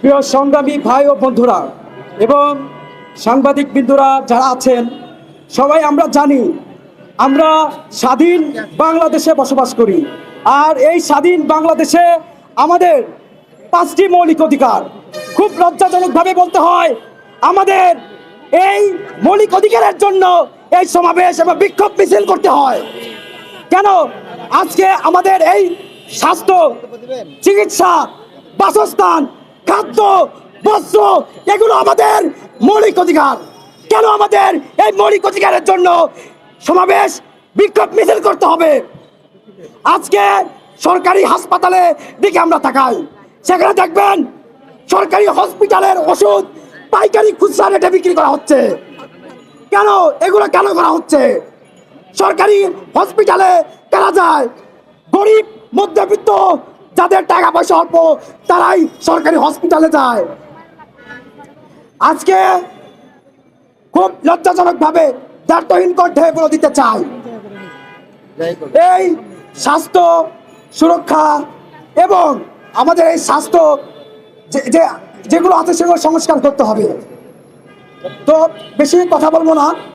প্রিয় সংগ্রামী ভাই ও বন্ধুরা এবং সাংবাদিক বিন্দুরা যারা আছেন, সবাই আমরা জানি, আমরা স্বাধীন বাংলাদেশে বসবাস করি। আর এই স্বাধীন বাংলাদেশে আমাদের পাঁচটি মৌলিক অধিকার খুব লজ্জাজনকভাবে বলতে হয়, আমাদের এই মৌলিক অধিকারের জন্য এই সমাবেশ এবং বিক্ষোভ মিছিল করতে হয়। কেন? আজকে আমাদের এই স্বাস্থ্য, চিকিৎসা, বাসস্থান খাদ্য বস্ত্র এগুলো আমাদের মৌলিক অধিকার। কেন আমাদের এই মৌলিক অধিকারের জন্য সমাবেশ বিক্ষোভ মিছিল করতে হবে? আজকে সরকারি হাসপাতালে দিকে আমরা তাকাই। সেখানে দেখবেন সরকারি হসপিটালের ওষুধ, পাইকারি খুচরা রেটে বিক্রি করা হচ্ছে। কেন? এগুলো কেন করা হচ্ছে? সরকারি হসপিটালে কেনা যায়? গরিব, মধ্যবিত্ত যাদের টাকা পয়সা অল্প, তারাই সরকারি হসপিটালে যায়। আজকে খুব লজ্জাজনকভাবে দায়িত্বহীন কণ্ঠে বলে দিতে চাই। এই স্বাস্থ্য সুরক্ষা এবং আমাদের এই স্বাস্থ্য যে, যেগুলো আছে সেগুলো সংস্কার করতে হবে। তো বেশি কথা বলব না।